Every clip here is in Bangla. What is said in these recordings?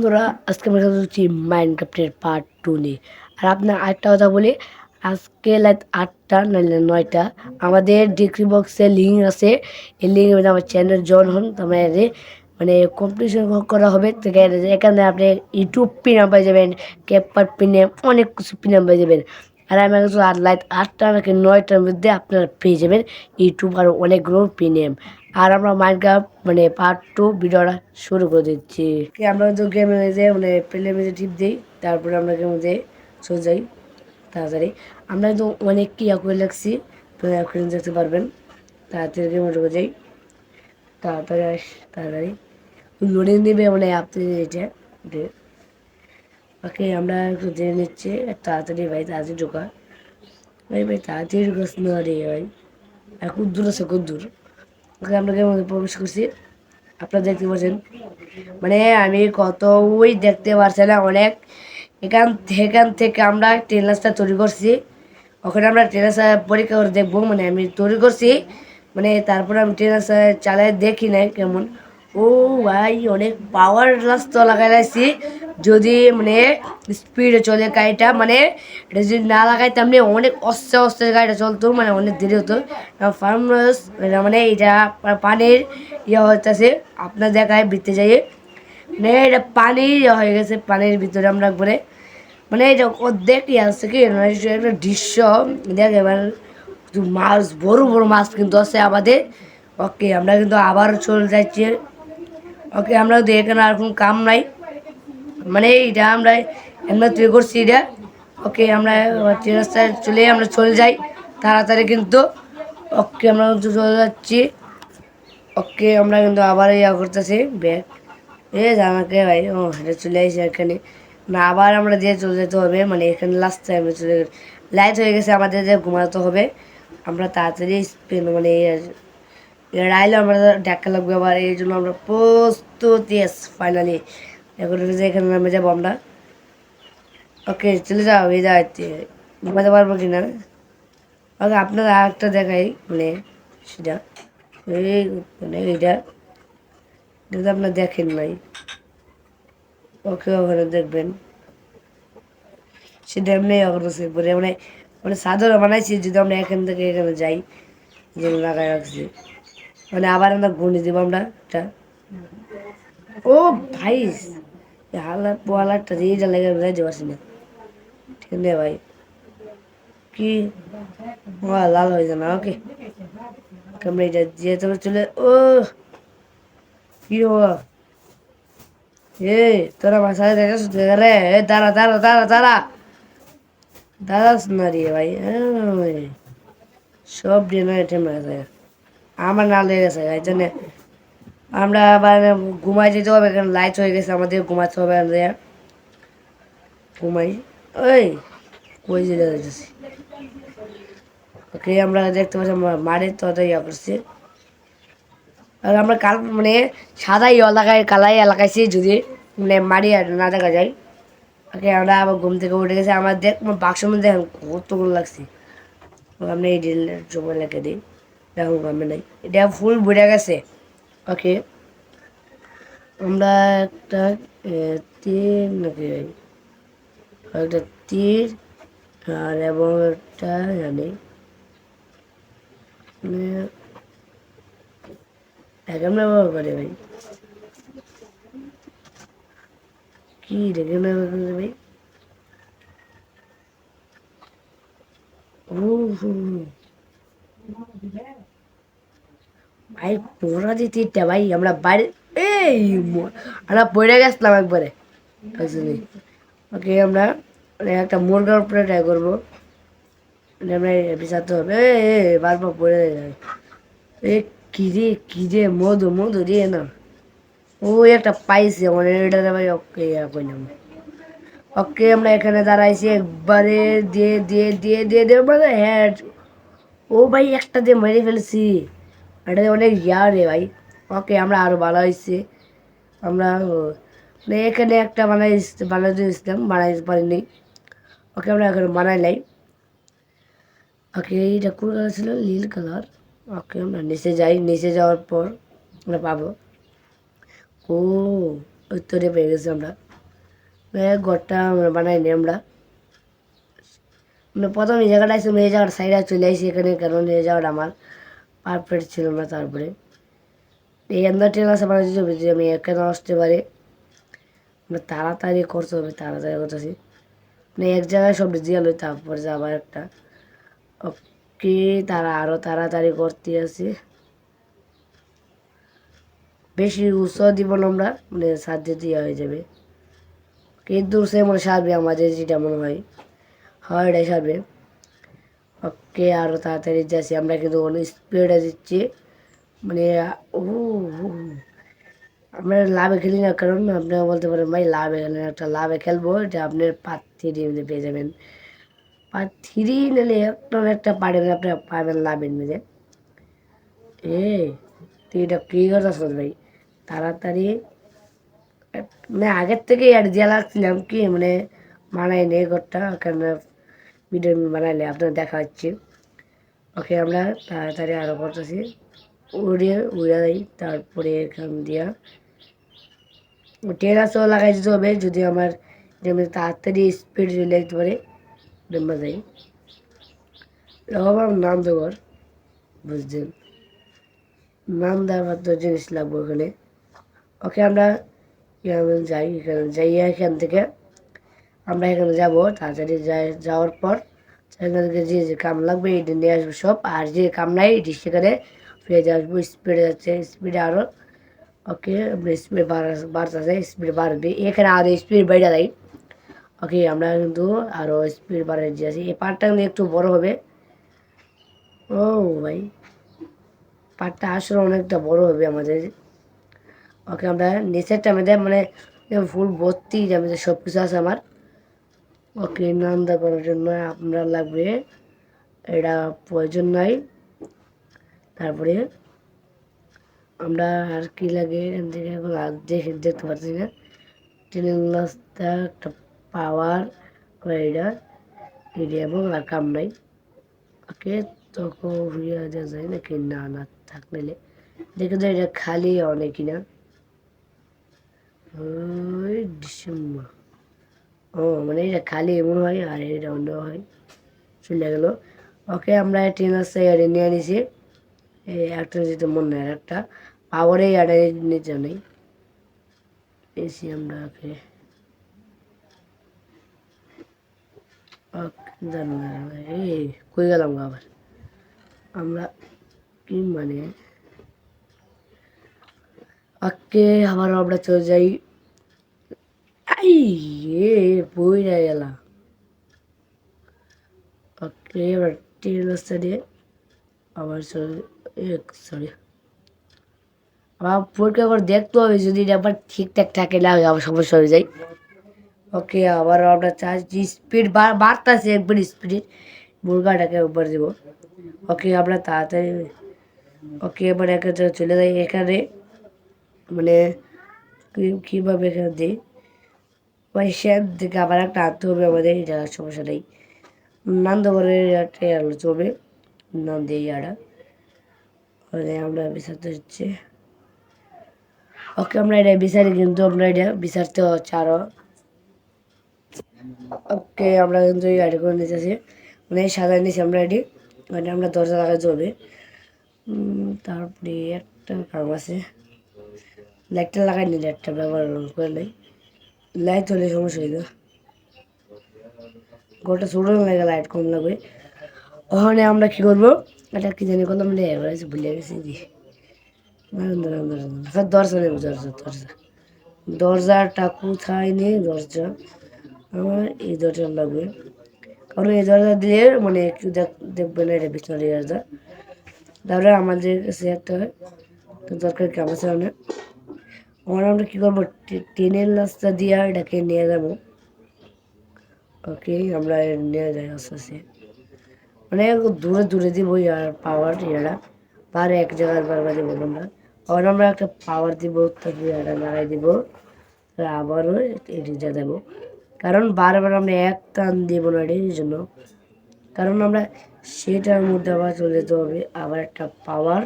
বন্ধুরা, আজকে আমরা কথা হচ্ছি মাইন্ড ক্রাফ্টের পার্ট টু নিয়ে। আর আপনার আরেকটা কথা বলি, আজকে লাইক আটটা, নাহলে নয়টা। আমাদের ডিগ্রি বক্সে লিঙ্ক আছে। এই মধ্যে আমার চ্যানেল জয়েন হন তারপরে মানে কম্পিটিশন করা হবে। এখানে আপনি ইউটিউব পিনাম পেয়ে যাবেন ক্যাপার পিনে অনেক কিছু পিনাম পেয়ে যাবেন। আর আমি কিছু আর লাইট আটটা নাকি নয়টার মধ্যে আপনারা পেয়ে যাবেন। ইউটিউব আর অনেকগুলো প্রিমিয়াম আর আমরা মাইনক্রাফট মানে পার্ট টু ভিডিওটা শুরু করে দিচ্ছি। আমরা তো গেমে যে মানে প্লে মেজে টিপ দিই, তারপরে আমরা গেমে যে চলে যাই, তাড়াতাড়ি। আমরা তো অনেক কি করে লাগছি এখন দেখতে পারবেন, তাড়াতাড়ি গেমে ঢুকে যাই, তাড়াতাড়ি আস, তাড়াতাড়ি। লোডিং নেবে মানে আপনি এটা, ওকে। আমরা একটু জেনে নিচ্ছি, তাড়াতাড়ি ভাই, তাড়াতাড়ি ঢোকা। ভাই ভাই, তাড়াতাড়ি ঢুকাস না রে ভাই, এখন দূর আছে, খুব দূর। আমরা গেমের মধ্যে প্রবেশ করছি, আপনারা দেখতে পাচ্ছেন। মানে আমি কত ওই দেখতে পারছি না অনেক। এখান এখান থেকে আমরা ট্রেন রাস্তা তৈরি করছি। ওখানে আমরা ট্রেন রাস্তা পরীক্ষা করে দেখব। মানে আমি তৈরি করছি। মানে তারপরে আমি ট্রেন রাস্তা চালায় দেখি নাই কেমন। ও ভাই, অনেক পাওয়ার রাস্তা লাগাই লাইছি। যদি মানে স্পিডে চলে গাড়িটা মানে এটা যদি না লাগাই তেমনি অনেক অস্তে অস্তে গাড়িটা চলতো মানে অনেক দেরি হতো। ফার্ম মানে এটা পানির ইয়ে হইতেছে, আপনার দেখায় বৃত্তে যাই মানে এটা পানির ইয়ে হয়ে গেছে, পানির ভিতরে আমরা ঘুরে। মানে এটা অর্ধেক ইয়ে আছে কি মানে একটা দৃশ্য। দেখ এবার মাছ, বড় বড় মাছ কিন্তু আছে আমাদের। ওকে, আমরা কিন্তু আবার চলে যাচ্ছি। ওকে আমরা এখানে আর কোনো কাম নাই। মানে এটা আমরা আমরা তৈরি করছি এটা। ওকে, আমরা রাস্তায় চলে আমরা চলে যাই। তাড়াতাড়ি কিন্তু ওকে আমরা চলে যাচ্ছি। ওকে, আমরা কিন্তু আবার ইয়া করতেছি, ব্যাগ। এ জানাকে ভাই, ও, এটা চলে আসি এখানে। না, আবার আমরা দিয়ে চলে যেতে হবে মানে এখানে লাস্ট টাইমে চলে লাইট হয়ে গেছে, আমাদের যে ঘুমাতে হবে। আমরা তাড়াতাড়ি মানে এর আইলে আমরা দেখা লাগবে, আবার এই জন্য আমরা প্রস্তুত ইয়েস ফাইনালি এখন এখানে নামে যাব আমরা। ওকে চলে যাও এই যাইতে ঘুমাতে পারব কি না ওকে আপনারা আরেকটা দেখাই মানে সেটা। এই মানে এইটা। এটা আপনার দেখেন নাই ওকে ওখানে দেখবেন। সেটা এমনি অগ্রসর পরে মানে মানে সাদর বানাইছি, যদি আমরা এখান থেকে এখানে যাই যেগুলো লাগাই রাখছি। মানে আবার আমরা ঘুরে দেবো আমরা এটা ও ভাই হালা পোয়ালাটা দিয়ে যা লেগে যাইতে পারছি না ঠিক আছে ভাই। কি? লাল হয়ে যাবে ওকে। আমরা এটা দিয়ে তবে চলে, ও! কি হওয়া এ, তোরা বাসায় দেখাস রে। এ, দাঁড়া দাঁড়া দাঁড়া দাঁড়া। দাঁড়াস না রে ভাই সব ডিনার আইটেম আছে। আমার না লেগে গেছে, এই জন্য আমরা আবার ঘুমাই যেতে হবে, কারণ লাইট হয়ে গেছে, আমাদের ঘুমাতে হবে, আমরা ঘুমাই। ওই, কই যেতে যাচ্ছি ওকে, আমরা দেখতে পাচ্ছি মারের তো ইয়া করছি। আর আমরা কাল মানে সাদা লাগাই কালাই লাগাইছি যদি মানে মারি আর না দেখা যায়। ওকে, আমরা আবার ঘুম থেকে উঠে গেছি, আমার দেখ বাক্সের মধ্যে কতগুলো লাগছে। আমরা এই ডিল জমা লেগে দিই। দেখো গ্রামে নাই। এটা ফুল বুড়ে গেছে। ওকে আমরা একটা তীর নাকি? একটা তীর আর এবং একটা জানি। এখন ব্যবহার করে ভাই। কি রেখে ব্যবহার করে ভাই? ও ভাই পোড়া যে তীরটা ভাই আমরা বাড়ি এই আমরা পড়ে গেছিলাম একবারে ওকে আমরা মানে একটা মুরগার উপরে ট্রাই করব মানে আমরা বিচারতে হবে এ বারবার পড়ে যায় এ কি রে কি রে মধু মধু রে না ও একটা পাইছে মানে এটা ভাই ওকে কইলাম ওকে আমরা এখানে দাঁড়াইছি একবারে দিয়ে দিয়ে দিয়ে দিয়ে দিয়ে মানে হ্যাঁ ও ভাই একটা দিয়ে মেরে ফেলছি এটা অনেক ইয়া রে ভাই। ওকে, আমরা আরও ভালো হয়েছে। আমরা মানে এখানে একটা বানাই বানাই দিয়েছিলাম বানাই পারিনি। ওকে, আমরা এখানে বানাই নাই। ওকে এইটা কোন কালার ছিল? নীল কালার। ওকে, আমরা নিচে যাই। নিচে যাওয়ার পর আমরা পাবো। ও, উত্তরে পেয়ে গেছি আমরা। ঘরটা আমরা বানাইনি আমরা। মানে প্রথম এই জায়গাটা আসছিলাম এই জায়গাটা সাইডে চলে আসি এখানে, কারণ এই জায়গাটা আমার। পারফেক্ট ছিল না তারপরে। এই আন্দার ট্রেন আসা বানাচ্ছি ছবি যে আমি এখানে আসতে পারি মানে তাড়াতাড়ি করতে হবে, তাড়াতাড়ি করতেছি। মানে এক জায়গায় সব দিয়ে তারপরে যে আবার একটা। ওকে তারা আরও তাড়াতাড়ি করতে আছে? বেশি উৎসাহ দিব না আমরা মানে সাহায্য দিয়ে হয়ে যাবে। কিন্তু সে মনে সারবে আমাদের যেটা মনে হয় হয় এটাই সারবে ওকে আরও তাড়াতাড়ি যাচ্ছি। আমরা কিন্তু অনেক স্পিডে দিচ্ছি মানে আমরা লাভে খেলি না, কারণ আপনারা বলতে পারেন, ভাই, লাভে খেলেন একটা লাভে খেলব, এটা আপনার পাত থ্রি মধ্যে পেয়ে যাবেন। পাত থ্রি নিলে একটা একটা পাড়বেন আপনি পাবেন লাভের মধ্যে। এ, তুই এটা কী করতেছ ভাই? তাড়াতাড়ি। মানে আগের থেকে আর দিয়া লাগছিলাম কি মানে মানাই নেই ঘরটা কারণ ভিডিও বানাইলে আপনার দেখা হচ্ছে। ওকে আমরা তাড়াতাড়ি আরও করতেছি উড়িয়ে উড়ে দিই, তারপরে এখান দিয়া। টেরাসও লাগাই দিতে হবে যদি আমার যেমন তাড়াতাড়ি স্পিড চলে যেতে পারে ডেম্বা যাই আমার নাম দেওয়ার বুঝছেন? নাম দেওয়ার মতো জিনিস লাগবে ওখানে ওকে আমরা যাই, এখানে যাই, এখান থেকে আমরা এখানে যাব, তাড়াতাড়ি যাই যাওয়ার পর থেকে যে যে কাম লাগবে, এটা নিয়ে আসব সব। আর যে কাম নাই, এটি সেখানে ফিরে আসব স্পিডে যাচ্ছে, স্পিডে আরও ওকে স্পিড বাড়তেছে, স্পিড বাড়বে এখানে আরও স্পিড বেড়ে যায় ওকে, আমরা কিন্তু আরও স্পিড বাড়িয়ে দিয়েছি এই পার্টটা কিন্তু একটু বড় হবে। ও ভাই পার্টটা আসলে অনেকটা বড় হবে আমাদের। ওকে, আমরা নিচেরটা আমাদের মানে ফুল ভর্তি, আমাদের সব কিছু আছে আমার। ওকে নান্দা করার জন্য আপনার লাগবে, এটা প্রয়োজন নাই। তারপরে আমরা আর কি লাগে? এখান থেকে এখন আর দেখে দেখতে পাচ্ছি না। ট্রেনের রাস্তা একটা পাওয়ার এটা এটি এবং আর কাম নাই। ওকে, তখন হইয়া দেওয়া যায় নাকি না না, থাক নাইলে। দেখে যায় এটা খালি অনেকই না? ওই ডিসেম্বর। ও মানে এটা খালি এমন হয় আর এটা অন্য হয়। চলে গেল। ওকে, আমরা ট্রেন আসতে গাড়ি নিয়ে নিছি। এই একটা যেতে মনে হয় একটা। পাওয়ারে এটা নিচে নেই। এসি আমরা, ওকে। এই, কই গেলাম আবার? আমরা কি মানে? ওকে আবার আমরা চলে যাই। আই এ বই না গেলা ওকে এবার ট্রেন রাস্তা দিয়ে আবার সরি আবার পরীক্ষা করে দেখতে হবে যদি আবার ঠিকঠাক থাকে না আবার সমস্যা হয়ে যায় ওকে আবার আমরা চার্জ স্পিড বাড়তেছে একবার স্পিড মুরগাটাকে উপর দেব ওকে আমরা তাড়াতাড়ি ওকে এবার একে চলে যাই এখানে মানে কীভাবে এখানে দিই পয়সা থেকে আবার একটা আনতে হবে, আমাদের এটা সমস্যা নেই। নন্দগরের একটা আলো চলবে নন্দে ইয়াটা ওদের আমরা বিচারতে হচ্ছে। ওকে, আমরা এটা বিচারি, কিন্তু আমরা এটা বিচারতে হচ্ছে আরও ওকে, আমরা কিন্তু গাড়ি করে নিতেছি মানে সাদা নিয়েছি আমরা এটি মানে আমরা দরজা লাগাতে হবে। তারপরে একটা কাম আছে। লাইটটা লাগাই নি লাইটটা ব্যবহার করে নেই। লাইট হলে সমস্যা হইতো গোটা ছোটো লাগে লাইট কম লাগবে। ওখানে আমরা কি করব? এটা কি জানি রে এবার এসে ভুলে গেছি দাঁড়ান। স্যার দরজা নেই দরজা দরজা। দরজাটা কোথায় নেই, দরজা? আমার এই দরজা লাগবে। কারণ এই দরজা দিয়ে মানে দেখ- দেখবে না, এটা পিছনে দরজা। তারপরে আমাদের কাছে একটা দরকার কি, আমার সামনে আমরা কী করব? ট্রেনের রাস্তা দিয়ে এটাকে নিয়ে যাব। ওকে, আমরা নিয়ে যাই আস্তে আস্তে। মানে দূরে দূরে দিব আর পাওয়ার ইয়েটা পারে এক জায়গায় বারবার দিব আমরা। আর আমরা একটা পাওয়ার দিব তারপরে এটা লাগাই দিব। আবারও এটিটা দেবো। কারণ বারবার আমরা এক টান দিব না এটির জন্য। কারণ আমরা সেটার মধ্যে আবার চলে যেতে হবে। আবার একটা পাওয়ার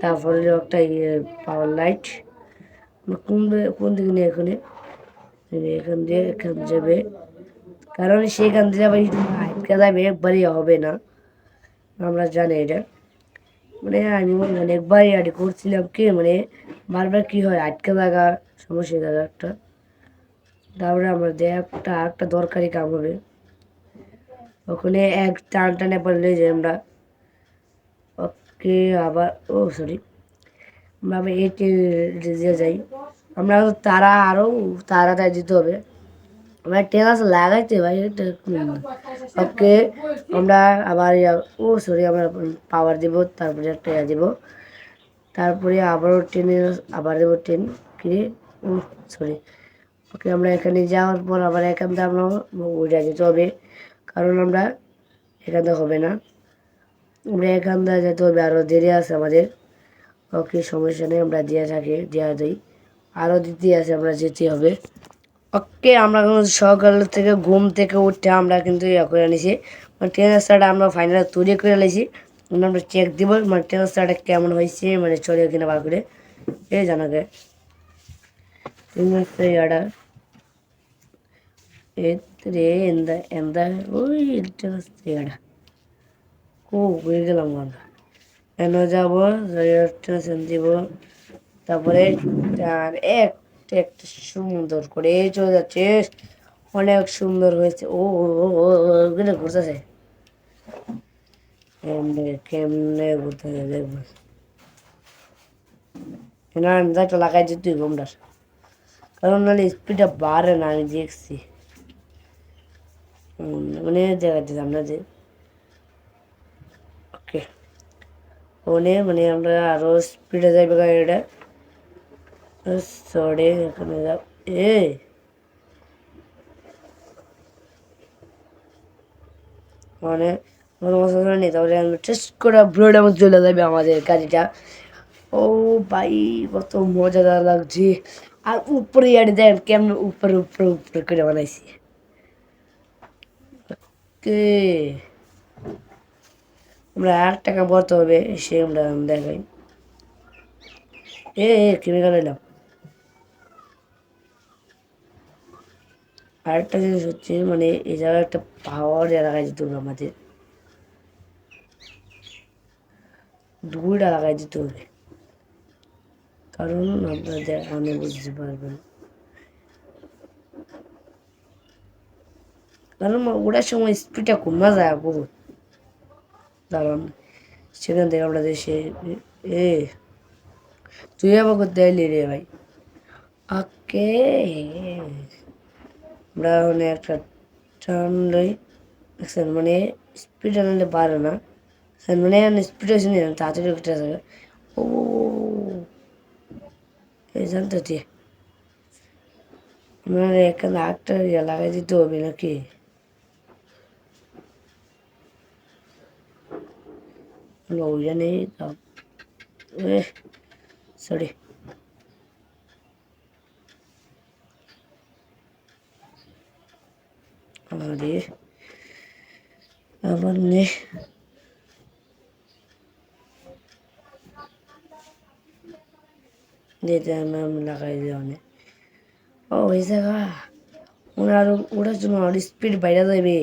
তারপরে একটা ইয়ে পাওয়ার লাইট কোন কোন দিকে নিয়ে এখানে? এখান দিয়ে এখান যাবে। কারণ সেখান দিয়ে আবার আটকে যাবে, একবারই হবে না। আমরা জানি এটা। মানে আমি অনেকবারই আগে করছিলাম কি মানে বারবার কি হয়, আটকে থাকা, সমস্যা থাকা একটা। তারপরে আমাদের একটা একটা দরকারি কাম হবে। ওখানে এক টান টানে পড়লে যে আমরা, ওকে আবার, ও সরি আবার এটি দিয়ে যাই। আমরা তারা আরও তাড়াতাড়ি দিতে হবে। আমরা টেনাস লাগাইতে ভাই ওকে, আমরা আবার ও সরি আমরা পাওয়ার দিব, তারপরে একটা দিব। তারপরে আবারও টেনে আবার দেবো টেন কিনে ও সরি ওকে, আমরা এখানে যাওয়ার পর আবার এখান থেকে আমরা উঠে যেতে হবে। কারণ আমরা এখান থেকে হবে না। আমরা এখান থেকে যেতে হবে আরও দেরি আছে আমাদের। ওকে সমস্যা নেই, আমরা দিয়ে থাকি দেওয়া যাই আরও দিতে আছে, আমরা যেতে হবে। ওকে, আমরা সকাল থেকে ঘুম থেকে উঠে আমরা কিন্তু ইয়া করে নিছি। মানে ট্রেন রাস্তাটা আমরা ফাইনাল তৈরি করে নিয়েছি মানে আমরা চেক দিব মানে ট্রেন রাস্তাটা কেমন হয়েছে মানে চলে কিনা বার করে। এই জানাকে গে ট্রেন রাস্তা ইয়াটা। রে, এন্দা ওই ট্রেন রাস্তা ইয়াটা। ও হয়ে গেলাম আমরা। কেন যাব দিব। তারপরে আর একটা একটা সুন্দর করে চলে যাচ্ছে। অনেক সুন্দর হয়েছে। ও ওগুলো ঘুরতেছে। কেমনে কেমনে ঘুরতেছে দেখব। না একটা লাগাই যেতে ঘুমটার কারণ নাহলে স্পিডটা বাড়ে না, আমি দেখছি। মানে দেখাচ্ছিলাম না যে ওকে ওনে মানে আমরা আরও স্পিডে যাইবে গাড়িটা সরে এখানে যাব এ মানে তাহলে আমি টেস্ট করে ব্লোড আমার চলে যাবে আমাদের গাড়িটা ও ভাই কত মজাদার লাগছে আর উপরে আর দেন কেমন উপরে উপরে উপরে করে বানাইছি কে আমরা এক টাকা ভরতে হবে সে আমরা দেখাই। এ কিনে গেল আরেকটা জিনিস হচ্ছে মানে এই জায়গায় একটা পাওয়ার দিতে হবে আমাদের। দুইটা লাগাই দিতে হবে কারণ আপনাদের আমি বুঝতে পারবেন। কারণ ওটার সময় স্পিডটা কমে যায় বহুত দাঁড়ান সেখান থেকে আমরা দেশে এ তুই আবার করতে এলি রে ভাই ওকে আমরা মানে একটা টার্ন লই দেখছেন মানে স্পিড আনলে পারে না স্যার মানে স্পিড হয়েছে না তাড়াতাড়ি উঠে থাকে ও এই জানতো তুই আপনার এখানে আটটা ইয়ে লাগাই দিতে হবে নাকি নেই সরি আরে আবার নে যেটা নাম লাগাই দেওয়া অনেক ও ওই জায়গা ওনার ওটার জন্য আর স্পিড বাইরে যাবে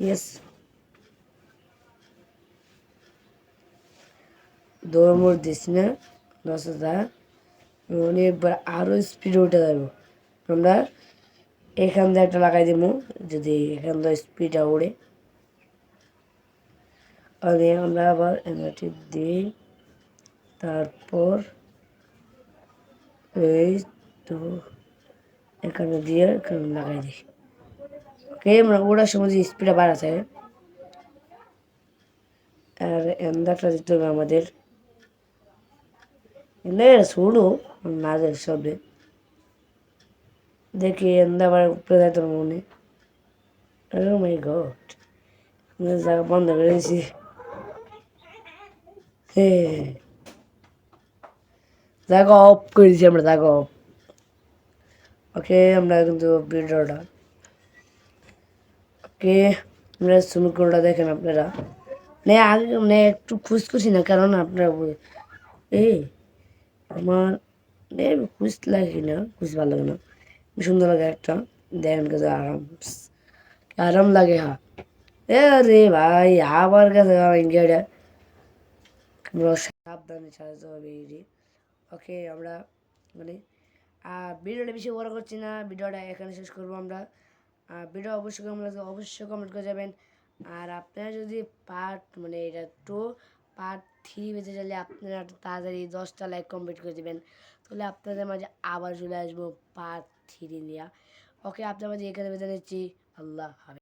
ইয়েস দৌড় মোড় দিস না, দশ হাজার। অনেকবার আরও স্পিডে উঠে যাব। আমরা এখান দিয়ে একটা লাগাই দিব, যদি এখান দিয়ে স্পিডটা উড়ে। আগে আমরা আবার এনার্জি দিই, তারপর এই তো এখানে দিয়ে এখানে লাগাই দিই। ওকে আমরা ওড়ার সময় যে স্পিডটা বাড়াতে আর এন্দাটা দিতে হবে আমাদের। এন্দাটা ছোটো নাজের শব্দে দেখি ও মাই গড জায়গা বন্ধ করে দিয়েছি হে জায়গা অফ করে দিয়েছি আমরা জায়গা অফ ওকে আমরা কিন্তু ভিডিওটা ওকে আমরা সুমিকোটা দেখেন আপনারা মানে আগে মানে একটু খুশখুশি না কারণ আপনারা এই আমার মানে খুশ লাগে না, খুশ ভালো লাগে না। সুন্দর লাগে একটা, দেন কাছে আরাম। আরাম লাগে হা। এ রে ভাই, আবার কাছে ইন্ডিয়াটা। সাবধানে চালাতে হবে এই ওকে, আমরা মানে ভিডিওটা বেশি বড় করছি না, ভিডিওটা এখানে শেষ করব আমরা। ভিডিও অবশ্যই আমরা অবশ্যই কমেন্ট করে যাবেন। আর আপনারা যদি পার্ট মানে এটা টু পার্ট থ্রি বেজে গেলে আপনারা তাড়াতাড়ি দশটা লাইক কমপ্লিট করে দেবেন। তাহলে আপনাদের মাঝে আবার চলে আসব পার্ট থ্রি নিয়ে। ওকে আপনার মাঝে এখানে বেঁধে নিচ্ছি। আল্লাহ হাফেজ।